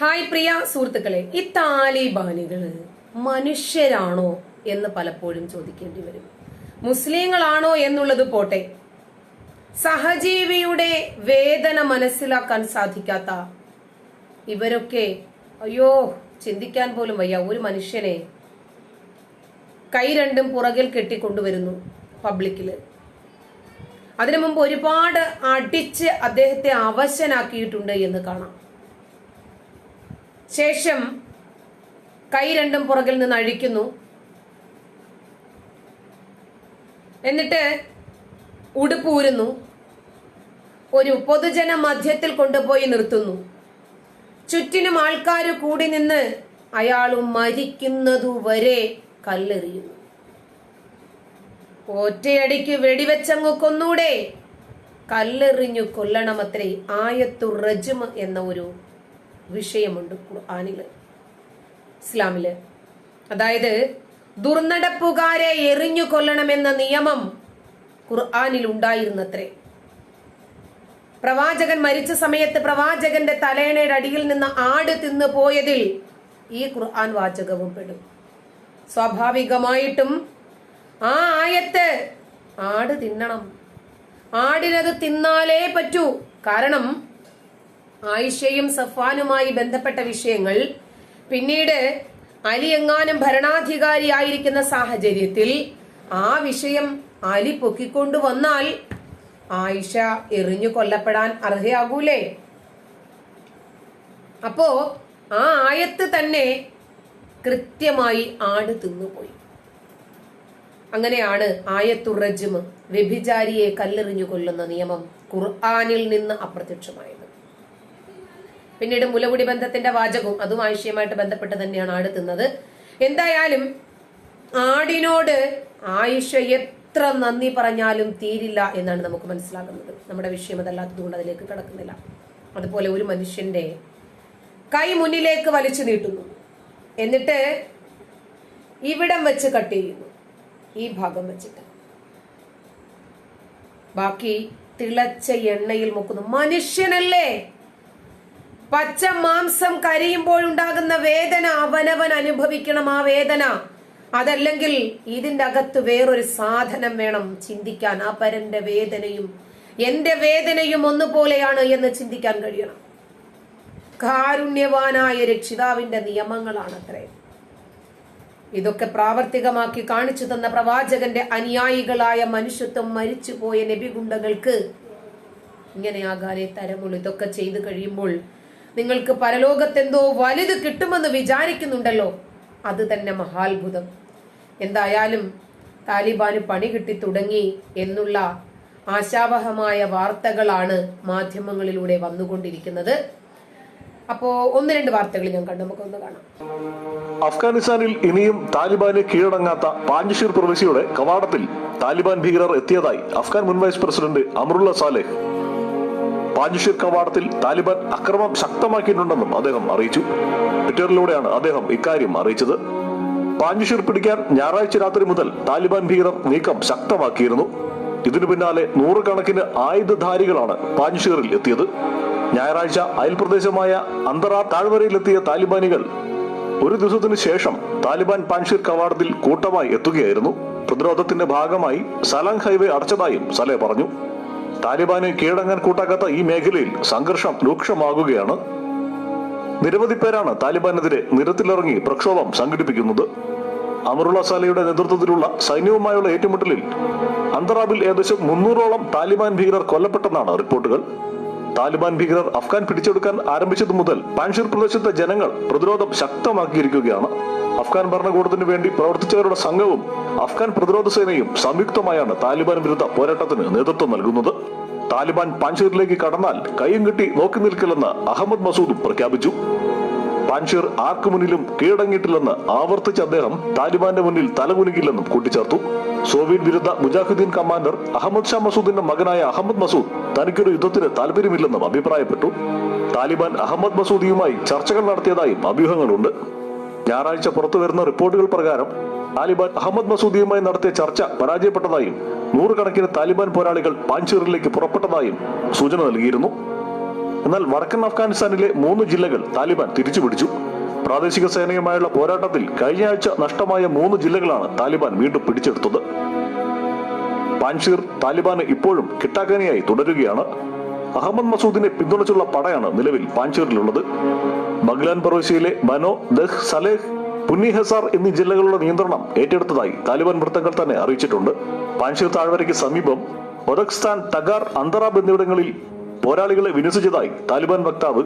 Hi പ്രിയ സുഹൃത്തുക്കളെ ഈ താലിബാനികൾ മനുഷ്യരാണോ എന്ന് പലപ്പോഴും ചോദിക്കേണ്ടി വരും. മുസ്ലിങ്ങളാണോ എന്നുള്ളത് പോട്ടെ സഹജീവിയുടെ വേദന മനസ്സിലാക്കാൻ സാധിക്കാത്ത ഇവരൊക്കെ അയ്യോ ചിന്തിക്കാൻ പോലും വയ്യ. ഒരു മനുഷ്യനെ കൈ രണ്ടും പുറകിൽ കെട്ടിക്കൊണ്ടുവരുന്നു പബ്ലിക്കിൽ. അതിനു മുമ്പ് ഒരുപാട് അടിച്ച് അദ്ദേഹത്തെ അവശനാക്കിയിട്ടുണ്ട് എന്ന് കാണാം. ശേഷം കൈ രണ്ടും പുറകിൽ നിന്ന് അഴിക്കുന്നു. എന്നിട്ട് ഉടുപ്പൂരുന്നു ഒരു പൊതുജന മധ്യത്തിൽ കൊണ്ടുപോയി നിർത്തുന്നു. ചുറ്റിനും ആൾക്കാർ കൂടി നിന്ന് അയാൾ മരിക്കുന്നതുവരെ കല്ലെറിയുന്നു. ഒറ്റയടിക്ക് വെടിവെച്ചങ്ങ് കൊന്നൂടെ. കല്ലെറിഞ്ഞു കൊല്ലണമത്രേ ആയത്തു റജുമ എന്ന ഒരു വിഷയമുണ്ട് ഖുർആാനിൽ ഇസ്ലാമിൽ. അതായത് ദുർനടപ്പുകാരെ എറിഞ്ഞു കൊല്ലണമെന്ന നിയമം ഖുർആാനിൽ ഉണ്ടായിരുന്നത്രേ. പ്രവാചകൻ മരിച്ച സമയത്ത് പ്രവാചകന്റെ തലേണയുടെ അടിയിൽ നിന്ന് ആട് തിന്നു പോയതിൽ ഈ ഖുർആൻ വാചകവും പെടും. സ്വാഭാവികമായിട്ടും ആ ആയത്ത് ആട് തിന്നണം. ആടിനത് തിന്നാലേ പറ്റൂ. കാരണം ആയിഷയും സഫാനുമായി ബന്ധപ്പെട്ട വിഷയങ്ങൾ. പിന്നീട് അലി എങ്ങാനും ഭരണാധികാരിയായിരിക്കുന്ന സാഹചര്യത്തിൽ ആ വിഷയം അലി പൊക്കിക്കൊണ്ടു വന്നാൽ ആയിഷ എറിഞ്ഞു കൊല്ലപ്പെടാൻ അർഹയാകൂലേ? അപ്പോ ആ ആയത്ത് തന്നെ കൃത്യമായി ആട് തിന്നുപോയി. അങ്ങനെയാണ് ആയത്തുറജുമ് വ്യഭിചാരിയെ കല്ലെറിഞ്ഞു കൊല്ലുന്ന നിയമം ഖുർആാനിൽ നിന്ന് അപ്രത്യക്ഷമായത്. പിന്നീട് മുലകുടി ബന്ധത്തിന്റെ വാചകവും അതും ആയിഷയുമായിട്ട് ബന്ധപ്പെട്ട് തന്നെയാണ് ആട് തിന്നത്. എന്തായാലും ആടിനോട് ആയിഷ എത്ര നന്ദി പറഞ്ഞാലും തീരില്ല എന്നാണ് നമുക്ക് മനസ്സിലാകുന്നത്. നമ്മുടെ വിഷയം അതല്ലാത്തതുകൊണ്ട് അതിലേക്ക് കടക്കുന്നില്ല. അതുപോലെ ഒരു മനുഷ്യന്റെ കൈ മുന്നിലേക്ക് വലിച്ചു നീട്ടുന്നു. എന്നിട്ട് ഇവിടം വെച്ച് കട്ട് ചെയ്യുന്നു. ഈ ഭാഗം വെച്ചിട്ട്. ബാക്കി തിളച്ച എണ്ണയിൽ മുക്കുന്നു. മനുഷ്യനല്ലേ? പച്ച മാംസം കരിയുമ്പോഴുണ്ടാകുന്ന വേദന അവനവൻ അനുഭവിക്കണം ആ വേദന. അതല്ലെങ്കിൽ ഇതിന്റെ അകത്ത് വേറൊരു സാധനം വേണം ചിന്തിക്കാൻ ആ പരന്റെ വേദനയും എന്റെ വേദനയും ഒന്നുപോലെയാണ് എന്ന് ചിന്തിക്കാൻ കഴിയണം. കാരുണ്യവാനായ രക്ഷിതാവിന്റെ നിയമങ്ങളാണ് അത്രേ ഇതൊക്കെ പ്രാവർത്തികമാക്കി കാണിച്ചു തന്ന പ്രവാചകന്റെ അനുയായികളായ മനുഷ്യത്വം മരിച്ചുപോയ നബിഗുണ്ടകൾക്ക് ഇങ്ങനെയാകാനേ തരമുള്ളൂ. ഇതൊക്കെ ചെയ്തു കഴിയുമ്പോൾ നിങ്ങൾക്ക് പരലോകത്തെന്തോ വലുത് കിട്ടുമെന്ന് വിചാരിക്കുന്നുണ്ടല്ലോ. അത് തന്നെ മഹാത്ഭുതം. എന്തായാലും താലിബാന് പണി കിട്ടി തുടങ്ങി എന്നുള്ള ആശാവഹമായ വാർത്തകളാണ് മാധ്യമങ്ങളിലൂടെ വന്നുകൊണ്ടിരിക്കുന്നത്. അപ്പോ ഒന്ന് രണ്ട് വാർത്തകൾ ഞാൻ കണ്ടു നമുക്കൊന്ന് കാണാം. അഫ്ഗാനിസ്ഥാനിൽ ഇനിയും താലിബാന് കീഴടങ്ങാത്ത പാഞ്ചിഷീർ പ്രവിശ്യയുടെ കവാടത്തിൽ താലിബാൻ ഭീകരർ എത്തിയതായി അഫ്ഗാൻ മുൻ വൈസ് പ്രസിഡന്റ് അമറുള്ള സാലേഹ് പാഞ്ചഷീർ കവാടത്തിൽ താലിബാൻ അക്രമം ശക്തമാക്കിയിട്ടുണ്ടെന്നും അദ്ദേഹം അറിയിച്ചു. ട്വിറ്ററിലൂടെയാണ് അദ്ദേഹം ഇക്കാര്യം അറിയിച്ചത്. പാഞ്ചഷീർ പിടിക്കാൻ ഞായറാഴ്ച രാത്രി മുതൽ താലിബാൻ ഭീകരർ നീക്കം ശക്തമാക്കിയിരുന്നു. ഇതിനു പിന്നാലെ നൂറുകണക്കിന് ആയുധധാരികളാണ് പാഞ്ചഷീറിൽ എത്തിയത്. ഞായറാഴ്ച അയൽപ്രദേശമായ അന്തറാ താഴ്വരയിലെത്തിയ താലിബാനികൾ ഒരു ദിവസത്തിനു ശേഷം താലിബാൻ പാൻഷീർ കവാടത്തിൽ കൂട്ടമായി എത്തുകയായിരുന്നു. പ്രതിരോധത്തിന്റെ ഭാഗമായി സലാങ് ഹൈവേ അടച്ചതായും സലേ പറഞ്ഞു. താലിബാന് കീഴടങ്ങാൻ കൂട്ടാക്കാത്ത ഈ മേഖലയിൽ സംഘർഷം രൂക്ഷമാകുകയാണ്. നിരവധി പേരാണ് താലിബാനെതിരെ നിരത്തിലിറങ്ങി പ്രക്ഷോഭം സംഘടിപ്പിക്കുന്നത്. അമറുള്ള സാലയുടെ നേതൃത്വത്തിലുള്ള സൈന്യവുമായുള്ള ഏറ്റുമുട്ടലിൽ അന്തറാബിൽ ഏകദേശം മുന്നൂറോളം താലിബാൻ ഭീകരർ കൊല്ലപ്പെട്ടെന്നാണ് റിപ്പോർട്ടുകൾ. താലിബാൻ ഭീകരർ അഫ്ഗാൻ പിടിച്ചെടുക്കാൻ ആരംഭിച്ചതു മുതൽ പാൻഷീർ പ്രദേശത്തെ ജനങ്ങൾ പ്രതിരോധം ശക്തമാക്കിയിരിക്കുകയാണ്. അഫ്ഗാൻ ഭരണകൂടത്തിനു വേണ്ടി പ്രവർത്തിച്ചവരുടെ സംഘവും അഫ്ഗാൻ പ്രതിരോധ സേനയും സംയുക്തമായാണ് താലിബാൻ വിരുദ്ധ പോരാട്ടത്തിന് നേതൃത്വം നൽകുന്നത്. താലിബാൻ പാൻഷീറിലേക്ക് കടന്നാൽ കയ്യും കെട്ടി നോക്കി നിൽക്കില്ലെന്ന് അഹമ്മദ് മസൂദും പ്രഖ്യാപിച്ചു. പാൻഷീർ ആർക്കു മുന്നിലും കീഴടങ്ങിയിട്ടില്ലെന്ന് ആവർത്തിച്ച അദ്ദേഹം താലിബാന്റെ മുന്നിൽ തലകുനുകില്ലെന്നും കൂട്ടിച്ചേർത്തു. സോവിയറ്റ് വിരുദ്ധ മുജാഹിദ്ദീൻ കമാൻഡർ അഹമ്മദ് ഷാ മസൂദിന്റെ മകനായ അഹമ്മദ് മസൂദ് തനിക്കൊരു യുദ്ധത്തിന് താല്പര്യമില്ലെന്നും അഭിപ്രായപ്പെട്ടു. താലിബാൻ അഹമ്മദ് മസൂദിയുമായി ചർച്ചകൾ നടത്തിയതായും അഭ്യൂഹങ്ങളുണ്ട്. ഞായറാഴ്ച പുറത്തുവരുന്ന റിപ്പോർട്ടുകൾ പ്രകാരം താലിബാൻ അഹമ്മദ് മസൂദിയുമായി നടത്തിയ ചർച്ച പരാജയപ്പെട്ടതായും നൂറുകണക്കിന് താലിബാൻ പോരാളികൾ പാഞ്ചീറിലേക്ക് പുറപ്പെട്ടതായും സൂചന നൽകിയിരുന്നു. എന്നാൽ വടക്കൻ അഫ്ഗാനിസ്ഥാനിലെ മൂന്ന് ജില്ലകൾ താലിബാൻ തിരിച്ചുപിടിച്ചു. പ്രാദേശിക സേനയുമായുള്ള പോരാട്ടത്തിൽ കഴിഞ്ഞ ആഴ്ച നഷ്ടമായ മൂന്ന് ജില്ലകളാണ് താലിബാൻ വീണ്ടും പിടിച്ചെടുത്തത്. പാൻഷീർ താലിബാന് ഇപ്പോഴും കിട്ടാക്കനിയായി തുടരുകയാണ്. അഹമ്മദ് മസൂദിനെ പിന്തുണച്ചുള്ള പടയാണ് നിലവിൽ പാൻഷീറിലുള്ളത്. ബഗ്ലാൻ പ്രവിശ്യയിലെ ബനോ ദഹ് സലേഹ് പുന്നി ഹസാർ എന്നീ ജില്ലകളുടെ നിയന്ത്രണം ഏറ്റെടുത്തതായി താലിബാൻ വൃത്തങ്ങൾ തന്നെ അറിയിച്ചിട്ടുണ്ട്. പാൻഷീർ താഴ്വരയ്ക്ക് സമീപം ഒദക്സ്ഥാൻ തഗാർ അന്തറാബ് എന്നിവിടങ്ങളിൽ പോരാളികളെ വിന്യസിച്ചതായി താലിബാൻ വക്താവ്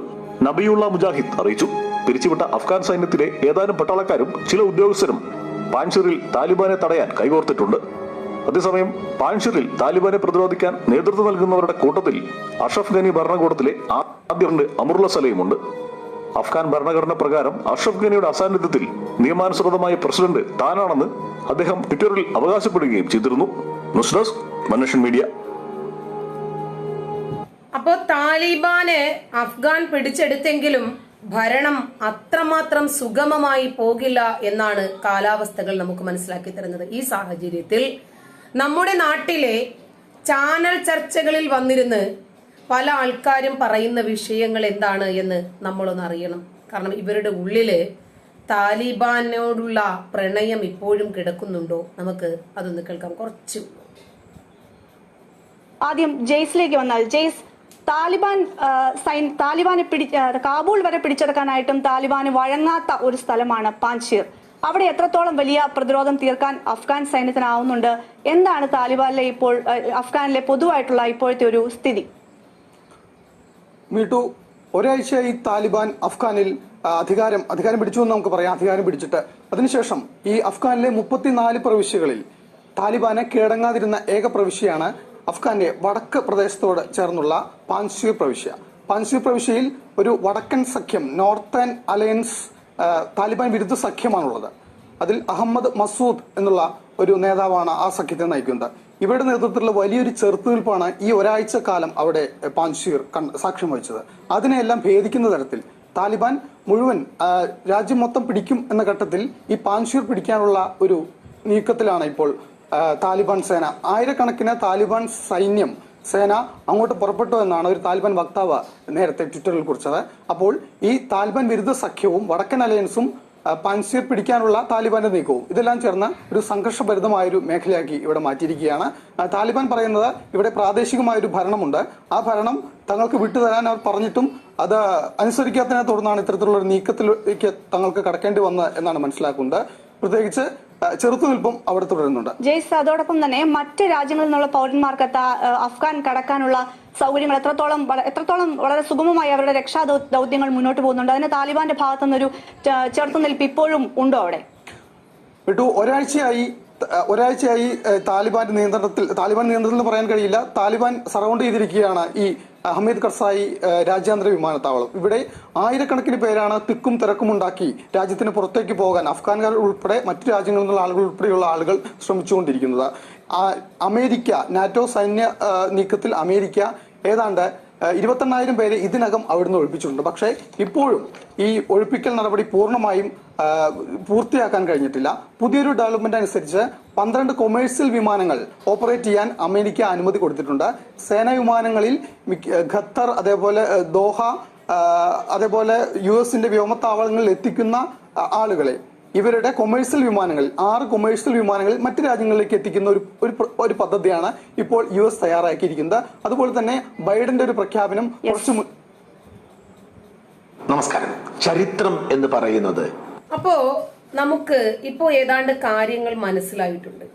നബിയുള്ള മുജാഹിദ് അറിയിച്ചു. പിരിച്ചുവിട്ട അഫ്ഗാൻ സൈന്യത്തിലെ ഏതാനും പട്ടാളക്കാരും ചില ഉദ്യോഗസ്ഥരും പാൻഷിറിൽ താലിബാനെ തടയാൻ കൈകോർത്തിട്ടുണ്ട്. അതേസമയം പാൻഷിറിൽ താലിബാനെ പ്രതിരോധിക്കാൻ നേതൃത്വം നൽകുന്നവരുടെ കൂട്ടത്തിൽ അഷഫ് ഖനി ഭരണകൂടത്തിലെ ആദ്യ അമറുള്ള സലയുമുണ്ട് അഫ്ഗാൻ ഭരണഘടന പ്രകാരം അഷഫ് ഖനിയുടെ അസാന്നിധ്യത്തിൽ നിയമാനുസൃതമായ പ്രസിഡന്റ് താനാണെന്ന് അദ്ദേഹം ട്വിറ്ററിൽ അവകാശപ്പെടുകയും ചെയ്തിരുന്നു. ന്യൂസ് ഡെസ്ക് മനുഷ്യൻ മീഡിയ. അപ്പോ താലിബാന് അഫ്ഗാൻ പിടിച്ചെടുത്തെങ്കിലും ഭരണം അത്രമാത്രം സുഗമമായി പോകില്ല എന്നാണ് കാലാവസ്ഥകൾ നമുക്ക് മനസ്സിലാക്കി തരുന്നത്. ഈ സാഹചര്യത്തിൽ നമ്മുടെ നാട്ടിലെ ചാനൽ ചർച്ചകളിൽ വന്നിരുന്ന് പല ആൾക്കാരും പറയുന്ന വിഷയങ്ങൾ എന്താണ് എന്ന് നമ്മളൊന്ന് അറിയണം. കാരണം ഇവരുടെ ഉള്ളിൽ താലിബാനോടുള്ള പ്രണയം ഇപ്പോഴും കിടക്കുന്നുണ്ടോ? നമുക്ക് അതൊന്ന് കേൾക്കാം. കുറച്ച് ആദ്യം ജെയ്സിലേക്ക് വന്നാൽ ജെയ്സ് താലിബാൻ സൈൻ താലിബാനെ പിടി കാബൂൾ വരെ പിടിച്ചെടുക്കാനായിട്ടും താലിബാന് വഴങ്ങാത്ത ഒരു സ്ഥലമാണ് പാൻഷീർ. അവിടെ എത്രത്തോളം വലിയ പ്രതിരോധം തീർക്കാൻ അഫ്ഗാൻ സൈന്യത്തിനാവുന്നുണ്ട്? എന്താണ് താലിബാനിലെ ഇപ്പോൾ അഫ്ഗാനിലെ പൊതുവായിട്ടുള്ള ഇപ്പോഴത്തെ ഒരു സ്ഥിതി? മീട്ടു ഒരാഴ്ചയായി താലിബാൻ അഫ്ഗാനിൽ അധികാരം അധികാരം പിടിച്ചു എന്ന് നമുക്ക് പറയാം. അധികാരം പിടിച്ചിട്ട്. അതിനുശേഷം ഈ അഫ്ഗാനിലെ മുപ്പത്തിനാല് പ്രവിശ്യകളിൽ താലിബാനെ കീഴടങ്ങാതിരുന്ന ഏക പ്രവിശ്യയാണ് അഫ്ഗാന്റെ വടക്ക് പ്രദേശത്തോട് ചേർന്നുള്ള പാൻഷീർ പ്രവിശ്യ പാൻഷീർ പ്രവിശ്യയിൽ ഒരു വടക്കൻ സഖ്യം നോർത്തേൺ അലയൻസ് താലിബാൻ വിരുദ്ധ സഖ്യമാണുള്ളത്. അതിൽ അഹമ്മദ് മസൂദ് എന്നുള്ള ഒരു നേതാവാണ് ആ സഖ്യത്തെ നയിക്കുന്നത്. ഇവരുടെ നേതൃത്വത്തിലുള്ള വലിയൊരു ചെറുത്തുനിൽപ്പാണ് ഈ ഒരാഴ്ച കാലം അവിടെ പാൻഷീർ സാക്ഷ്യം വഹിച്ചത്. അതിനെയെല്ലാം ഭേദിക്കുന്ന തരത്തിൽ താലിബാൻ മുഴുവൻ രാജ്യം മൊത്തം പിടിക്കും എന്ന ഘട്ടത്തിൽ ഈ പാൻഷീർ പിടിക്കാനുള്ള ഒരു നീക്കത്തിലാണ് ഇപ്പോൾ താലിബാൻ സേന. ആയിരക്കണക്കിന് താലിബാൻ സൈന്യം സേന അങ്ങോട്ട് പുറപ്പെട്ടു എന്നാണ് ഒരു താലിബാൻ വക്താവ് നേരത്തെ ട്വിറ്ററിൽ കുറിച്ചത്. അപ്പോൾ ഈ താലിബാൻ വിരുദ്ധ സഖ്യവും വടക്കൻ അലയൻസും പൻസീർ പിടിക്കാനുള്ള താലിബാന്റെ നീക്കവും ഇതെല്ലാം ചേർന്ന് ഒരു സംഘർഷഭരിതമായ ഒരു മേഖലയാക്കി ഇവിടെ മാറ്റിയിരിക്കുകയാണ്. താലിബാൻ പറയുന്നത് ഇവിടെ പ്രാദേശികമായ ഒരു ഭരണമുണ്ട്. ആ ഭരണം തങ്ങൾക്ക് വിട്ടുതരാൻ അവർ പറഞ്ഞിട്ടും അത് അനുസരിക്കാത്തതിനെ തുടർന്നാണ് ഇത്തരത്തിലുള്ള ഒരു നീക്കത്തിലേക്ക് തങ്ങൾക്ക് കടക്കേണ്ടി വന്നത് എന്നാണ് മനസ്സിലാക്കുന്നത്. പ്രത്യേകിച്ച് ചെറുത്തുനിൽപ്പും അവിടെ തുടരുന്നുണ്ട്. ജയ്സ് അതോടൊപ്പം തന്നെ മറ്റ് രാജ്യങ്ങളിൽ നിന്നുള്ള പൗരന്മാർക്ക് അഫ്ഗാൻ കടക്കാനുള്ള സൗകര്യങ്ങൾ എത്രത്തോളം എത്രത്തോളം വളരെ സുഗമമായി അവരുടെ രക്ഷാ ദൗത്യങ്ങൾ മുന്നോട്ട് പോകുന്നുണ്ട്. അതിന് താലിബാന്റെ ഭാഗത്തു നിന്നൊരു ചെറുത്തുനിൽപ്പ് ഇപ്പോഴും ഉണ്ടോ അവിടെ? വിട്ടു ഒരാഴ്ചയായി ഒരാഴ്ചയായി താലിബാന്റെ നിയന്ത്രണത്തിൽ താലിബാൻ നിയന്ത്രണത്തിൽ പറയാൻ കഴിയില്ല. താലിബാൻ സറൗണ്ട് ചെയ്തിരിക്കുകയാണ് ഈ ഹമീദ് കർസായി രാജ്യാന്തര വിമാനത്താവളം. ഇവിടെ ആയിരക്കണക്കിന് പേരാണ് തിക്കും തിരക്കും ഉണ്ടാക്കി രാജ്യത്തിന് പുറത്തേക്ക് പോകാൻ അഫ്ഗാൻകാർ ഉൾപ്പെടെ മറ്റു രാജ്യങ്ങളിൽ നിന്നുള്ള ആളുകൾ ഉൾപ്പെടെയുള്ള ആളുകൾ ശ്രമിച്ചുകൊണ്ടിരിക്കുന്നത്. അമേരിക്ക നാറ്റോ സൈന്യ നീക്കത്തിൽ അമേരിക്ക ഏതാണ്ട് ഇരുപത്തെണ്ണായിരം പേരെ ഇതിനകം അവിടുന്ന് ഒഴിപ്പിച്ചിട്ടുണ്ട്. പക്ഷേ ഇപ്പോഴും ഈ ഒഴിപ്പിക്കൽ നടപടി പൂർണമായും പൂർത്തിയാക്കാൻ കഴിഞ്ഞിട്ടില്ല. പുതിയൊരു ഡെവലപ്മെന്റ് അനുസരിച്ച് പന്ത്രണ്ട് കൊമേഴ്സ്യൽ വിമാനങ്ങൾ ഓപ്പറേറ്റ് ചെയ്യാൻ അമേരിക്ക അനുമതി കൊടുത്തിട്ടുണ്ട്. സേനാ വിമാനങ്ങളിൽ ഖത്തർ അതേപോലെ ദോഹ അതേപോലെ യു എസിന്റെ വ്യോമത്താവളങ്ങളിൽ എത്തിക്കുന്ന ആളുകളെ. ഇവരുടെ കൊമേഴ്സ്യൽ വിമാനങ്ങൾ ആറ് കൊമേഴ്സ്യൽ വിമാനങ്ങൾ മറ്റ് രാജ്യങ്ങളിലേക്ക് എത്തിക്കുന്ന ഒരു ഒരു പദ്ധതിയാണ് ഇപ്പോൾ യു എസ് തയ്യാറാക്കിയിരിക്കുന്നത്. അതുപോലെ തന്നെ ബൈഡന്റെ ഒരു പ്രഖ്യാപനം കുറച്ച് നമസ്കാരം. ചരിത്രം എന്ന് പറയുന്നത് അപ്പോ നമുക്ക് ഇപ്പോ ഏതാണ്ട് കാര്യങ്ങൾ മനസ്സിലായിട്ടുണ്ട്.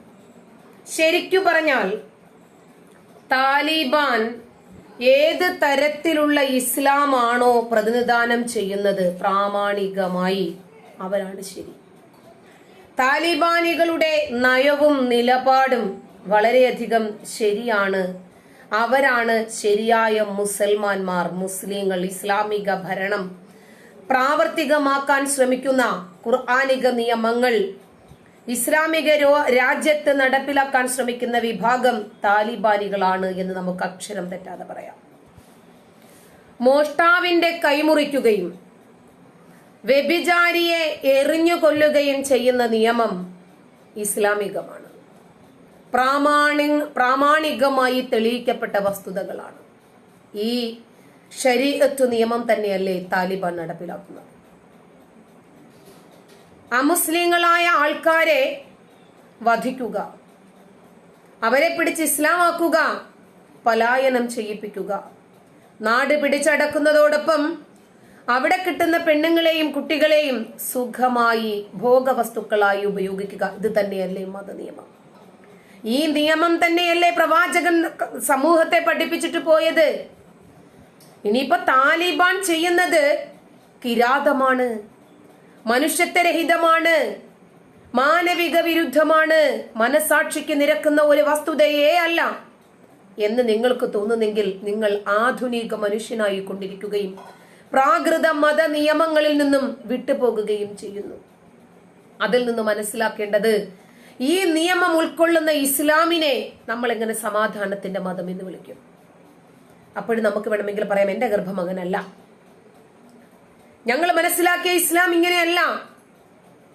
ശരിക്കു പറഞ്ഞാൽ താലിബാൻ ഏത് തരത്തിലുള്ള ഇസ്ലാമാണോ പ്രതിനിധാനം ചെയ്യുന്നത് പ്രാമാണികമായി അവരാണ് ശരി. താലിബാനികളുടെ നയവും നിലപാടും വളരെയധികം ശരിയാണ്. അവരാണ് ശരിയായ മുസൽമാന്മാർ മുസ്ലിങ്ങൾ ഇസ്ലാമിക ഭരണം. പ്രാവർത്തികമാക്കാൻ ശ്രമിക്കുന്ന ഖുർആാനിക നിയമങ്ങൾ ഇസ്ലാമിക രാജ്യത്ത് നടപ്പിലാക്കാൻ ശ്രമിക്കുന്ന വിഭാഗം താലിബാനികളാണ് എന്ന് നമുക്ക് അക്ഷരം തെറ്റാതെ പറയാം. മോഷ്ടാവിന്റെ കൈമുറിക്കുകയും വ്യഭിചാരിയെ എറിഞ്ഞു കൊല്ലുകയും ചെയ്യുന്ന നിയമം ഇസ്ലാമികമാണ്. പ്രാമാണി പ്രാമാണികമായി തെളിയിക്കപ്പെട്ട വസ്തുതകളാണ്. ഈ ശരീരത്തു നിയമം തന്നെയല്ലേ താലിബാൻ നടപ്പിലാക്കുന്നത്. അമുസ്ലിങ്ങളായ ആൾക്കാരെ വധിക്കുക അവരെ പിടിച്ച് ഇസ്ലാമാക്കുക പലായനം ചെയ്യിപ്പിക്കുക നാട് പിടിച്ചടക്കുന്നതോടൊപ്പം അവിടെ കിട്ടുന്ന പെണ്ണുങ്ങളെയും കുട്ടികളെയും സുഖമായി ഭോഗവസ്തുക്കളായി ഉപയോഗിക്കുക. ഇത് തന്നെയല്ലേ മതനിയമം. ഈ നിയമം തന്നെയല്ലേ പ്രവാചകൻ സമൂഹത്തെ പഠിപ്പിച്ചിട്ട് പോയത്? ഇനിയിപ്പോ താലിബാൻ ചെയ്യുന്നത് കിരാതമാണ് മനുഷ്യത്വരഹിതമാണ് മാനവിക വിരുദ്ധമാണ് മനസാക്ഷിക്ക് നിരക്കുന്ന ഒരു വസ്തുതയേ അല്ല എന്ന് നിങ്ങൾക്ക് തോന്നുന്നെങ്കിൽ നിങ്ങൾ ആധുനിക മനുഷ്യനായി കൊണ്ടിരിക്കുകയും പ്രാകൃത മത നിയമങ്ങളിൽ നിന്നും വിട്ടുപോകുകയും ചെയ്യുന്നു. അതിൽ നിന്ന് മനസ്സിലാക്കേണ്ടത് ഈ നിയമം ഉൾക്കൊള്ളുന്ന ഇസ്ലാമിനെ നമ്മൾ എങ്ങനെ സമാധാനത്തിന്റെ മതം എന്ന് വിളിക്കും? അപ്പോഴും നമുക്ക് വേണമെങ്കിൽ പറയാം എന്റെ ഗർഭം അങ്ങനല്ല ഞങ്ങൾ മനസ്സിലാക്കിയ ഇസ്ലാം ഇങ്ങനെയല്ല.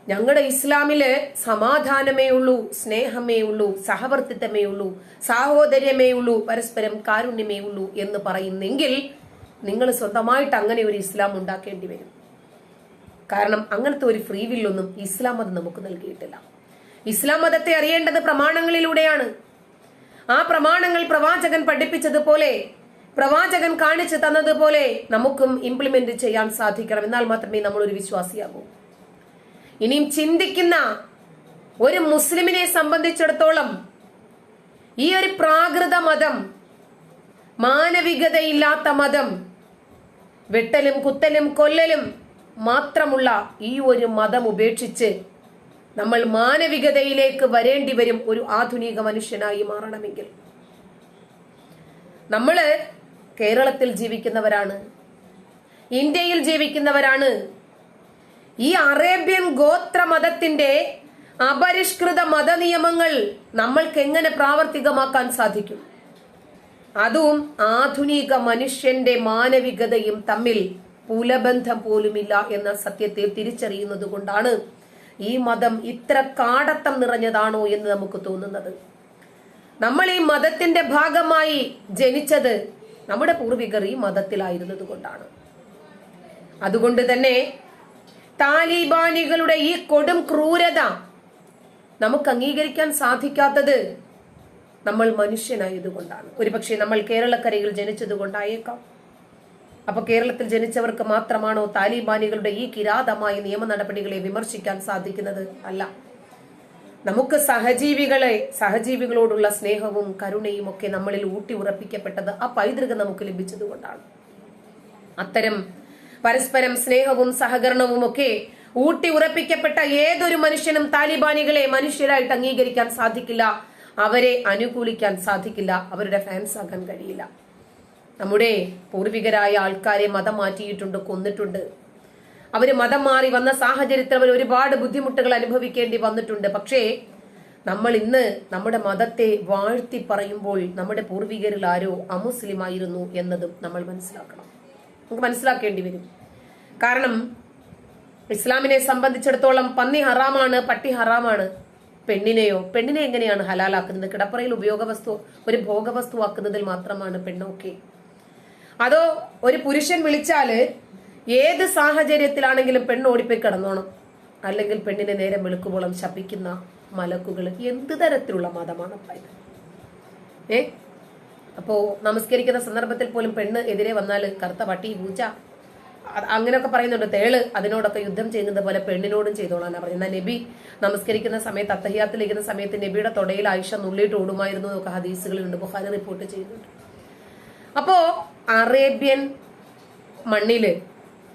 ഞങ്ങളുടെ ഇസ്ലാമിൽ സമാധാനമേ ഉള്ളൂ സ്നേഹമേ ഉള്ളൂ സഹവർത്തിത്വമേ ഉള്ളൂ സാഹോദര്യമേ ഉള്ളൂ പരസ്പരം കാരുണ്യമേ ഉള്ളൂ എന്ന് പറയുന്നെങ്കിൽ നിങ്ങൾ സ്വന്തമായിട്ട് അങ്ങനെ ഒരു ഇസ്ലാം ഉണ്ടാക്കേണ്ടി വരും. കാരണം അങ്ങനത്തെ ഒരു ഫ്രീ വില്ലൊന്നും ഇസ്ലാം മതം നമുക്ക് നൽകിയിട്ടില്ല. ഇസ്ലാം മതത്തെ അറിയേണ്ടത് പ്രമാണങ്ങളിലൂടെയാണ്. ആ പ്രമാണങ്ങൾ പ്രവാചകൻ പഠിപ്പിച്ചതുപോലെ പ്രവാചകൻ കാണിച്ചു തന്നതുപോലെ നമുക്കും ഇംപ്ലിമെന്റ് ചെയ്യാൻ സാധിക്കണം. എന്നാൽ മാത്രമേ നമ്മൾ ഒരു വിശ്വാസിയാകൂ. ഇനിയും ചിന്തിക്കുന്ന ഒരു മുസ്ലിമിനെ സംബന്ധിച്ചിടത്തോളം ഈ ഒരു പ്രാകൃത മതം മാനവികതയില്ലാത്ത മതം. വെട്ടലും കുത്തലും കൊല്ലലും മാത്രമുള്ള ഈ ഒരു മതം ഉപേക്ഷിച്ച് നമ്മൾ മാനവികതയിലേക്ക് വരേണ്ടി വരും ഒരു ആധുനിക മനുഷ്യനായി മാറണമെങ്കിൽ. നമ്മൾ കേരളത്തിൽ ജീവിക്കുന്നവരാണ്. ഇന്ത്യയിൽ ജീവിക്കുന്നവരാണ്. ഈ അറേബ്യൻ ഗോത്ര മതത്തിന്റെ അപരിഷ്കൃത മതനിയമങ്ങൾ നമ്മൾക്ക് എങ്ങനെ പ്രാവർത്തികമാക്കാൻ സാധിക്കും? അതും ആധുനിക മനുഷ്യന്റെ മാനവികതയും തമ്മിൽ പുലബന്ധം പോലുമില്ല എന്ന സത്യത്തെ തിരിച്ചറിയുന്നത് കൊണ്ടാണ് ഈ മതം ഇത്ര കാടത്തം നിറഞ്ഞതാണോ എന്ന് നമുക്ക് തോന്നുന്നത്. നമ്മൾ ഈ മതത്തിന്റെ ഭാഗമായി ജനിച്ചത് നമ്മുടെ പൂർവികർ ഈ മതത്തിലായിരുന്നത് കൊണ്ടാണ്. അതുകൊണ്ട് തന്നെ താലിബാനികളുടെ ഈ കൊടും ക്രൂരത നമുക്ക് അംഗീകരിക്കാൻ സാധിക്കാത്തത് നമ്മൾ മനുഷ്യനായതുകൊണ്ടാണ്. ഒരുപക്ഷെ നമ്മൾ കേരളക്കരയിൽ ജനിച്ചത് കൊണ്ടായേക്കാം അപ്പൊ കേരളത്തിൽ ജനിച്ചവർക്ക് മാത്രമാണോ താലിബാനികളുടെ ഈ കിരാതമായ നിയമ നടപടികളെ വിമർശിക്കാൻ സാധിക്കുന്നത്? അല്ല. നമുക്ക് സഹജീവികളെ സഹജീവികളോടുള്ള സ്നേഹവും കരുണയും ഒക്കെ നമ്മളിൽ ഊട്ടി ഉറപ്പിക്കപ്പെട്ടത് ആ പൈതൃകം നമുക്ക് ലഭിച്ചതുകൊണ്ടാണ്. അത്തരം പരസ്പരം സ്നേഹവും സഹകരണവും ഒക്കെ ഊട്ടി ഉറപ്പിക്കപ്പെട്ട ഏതൊരു മനുഷ്യനും താലിബാനികളെ മനുഷ്യരായിട്ട് അംഗീകരിക്കാൻ സാധിക്കില്ല. അവരെ അനുകൂലിക്കാൻ സാധിക്കില്ല. അവരുടെ ഫാൻസ് ആകാൻ കഴിയില്ല. നമ്മുടെ പൂർവികരായ ആൾക്കാരെ മതം മാറ്റിയിട്ടുണ്ട് കൊന്നിട്ടുണ്ട്. അവർ മതം മാറി വന്ന സാഹചര്യത്തിൽ അവർ ഒരുപാട് ബുദ്ധിമുട്ടുകൾ അനുഭവിക്കേണ്ടി വന്നിട്ടുണ്ട്. പക്ഷേ നമ്മൾ ഇന്ന് നമ്മുടെ മതത്തെ വാഴ്ത്തി പറയുമ്പോൾ നമ്മുടെ പൂർവികരിൽ ആരോ അമുസ്ലിമായിരുന്നു എന്നതും നമ്മൾ മനസ്സിലാക്കണം. നമുക്ക് മനസ്സിലാക്കേണ്ടി വരും. കാരണം ഇസ്ലാമിനെ സംബന്ധിച്ചിടത്തോളം പന്നി ഹറാമാണ് പട്ടി ഹറാമാണ്. പെണ്ണിനെയോ പെണ്ണിനെ എങ്ങനെയാണ് ഹലാലാക്കുന്നത്? കിടപ്പറയിൽ ഉപയോഗവസ്തു ഒരു ഭോഗവസ്തുവാക്കുന്നതിൽ മാത്രമാണ് പെണ്ണൊക്കെ. അതോ ഒരു പുരുഷൻ വിളിച്ചാൽ ഏത് സാഹചര്യത്തിലാണെങ്കിലും പെണ്ണ് ഓടിപ്പോയി കിടന്നോണം. അല്ലെങ്കിൽ പെണ്ണിനെ നേരെ വെളുക്കുമ്പോളം ശപിക്കുന്ന മലക്കുകൾ എന്ത് തരത്തിലുള്ള മതമാണ് അപ്പായത് ഏ? അപ്പോ നമസ്കരിക്കുന്ന സന്ദർഭത്തിൽ പോലും പെണ്ണ് എതിരെ വന്നാൽ കറുത്ത പട്ടി പൂച്ച അങ്ങനെയൊക്കെ പറയുന്നുണ്ട്. തേൾ അതിനോടൊക്കെ യുദ്ധം ചെയ്യുന്നത് പോലെ പെണ്ണിനോടും ചെയ്തോളാന്നാ പറയുന്നത്. നബി നമസ്കരിക്കുന്ന സമയത്ത് അത്തഹിയാത്തിലിരിക്കുന്ന സമയത്ത് നബിയുടെ തൊടയിൽ ആയിഷ നുള്ളിയിട്ട് ഓടുമായിരുന്നു എന്നൊക്കെ ഹദീസുകളുണ്ട് ബുഹാരി റിപ്പോർട്ട് ചെയ്യുന്നുണ്ട്. അപ്പോ അറേബ്യൻ മണ്ണിൽ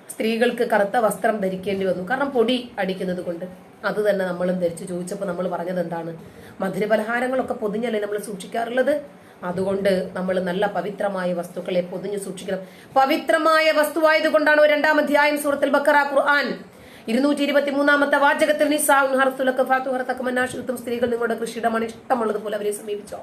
സ്ത്രീകൾക്ക് കറുത്ത വസ്ത്രം ധരിക്കേണ്ടി വന്നു. കാരണം പൊടി അടിക്കുന്നത് കൊണ്ട്. അത് തന്നെ നമ്മളും ധരിച്ചു. ചോദിച്ചപ്പോൾ നമ്മൾ പറഞ്ഞത് എന്താണ്? മധുരപലഹാരങ്ങളൊക്കെ പൊതിഞ്ഞല്ലേ നമ്മൾ സൂക്ഷിക്കാറുള്ളത്? അതുകൊണ്ട് നമ്മൾ നല്ല പവിത്രമായ വസ്തുക്കളെ പൊതിഞ്ഞു സൂക്ഷിക്കണം. പവിത്രമായ വസ്തുവായത് കൊണ്ടാണ് ഒരു രണ്ടാം അധ്യായം സൂറത്തിൽ ബക്കറ ഖുർആൻ. ഇരുന്നൂറ്റി ഇരുപത്തി മൂന്നാമത്തെ വാചകത്തിൽ മന്നാശുത്തും സ്ത്രീകൾ നിങ്ങളുടെ കൃഷിയിടമാണ് ഇഷ്ടമുള്ളതുപോലെ അവരെ സമീപിച്ചോ?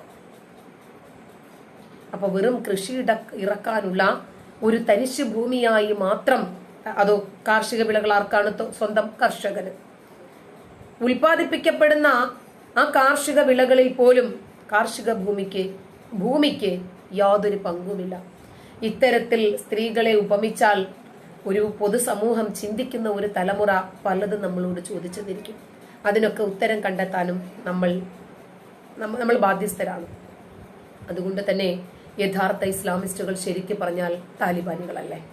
അപ്പൊ വെറും കൃഷിയിട ഇറക്കാനുള്ള ഒരു തരിശു ഭൂമിയായി മാത്രം അതോ കാർഷിക വിളകൾ ആർക്കാണ് സ്വന്തം കർഷകന്? ഉൽപാദിപ്പിക്കപ്പെടുന്ന ആ കാർഷിക വിളകളിൽ പോലും കാർഷിക ഭൂമിക്ക് ഭൂമിക്ക് യാതൊരു പങ്കുമില്ല. ഇത്തരത്തിൽ സ്ത്രീകളെ ഉപമിച്ചാൽ ഒരു പൊതുസമൂഹം ചിന്തിക്കുന്ന ഒരു തലമുറ പലതും നമ്മളോട് ചോദിച്ചതിരിക്കും അതിനൊക്കെ ഉത്തരം കണ്ടെത്താനും നമ്മൾ നമ്മ- നമ്മൾ ബാധ്യസ്ഥരാണ്. അതുകൊണ്ട് തന്നെ യഥാർത്ഥ ഇസ്ലാമിസ്റ്റുകൾ ശരിക്കും പറഞ്ഞാൽ താലിബാനികളല്ലേ?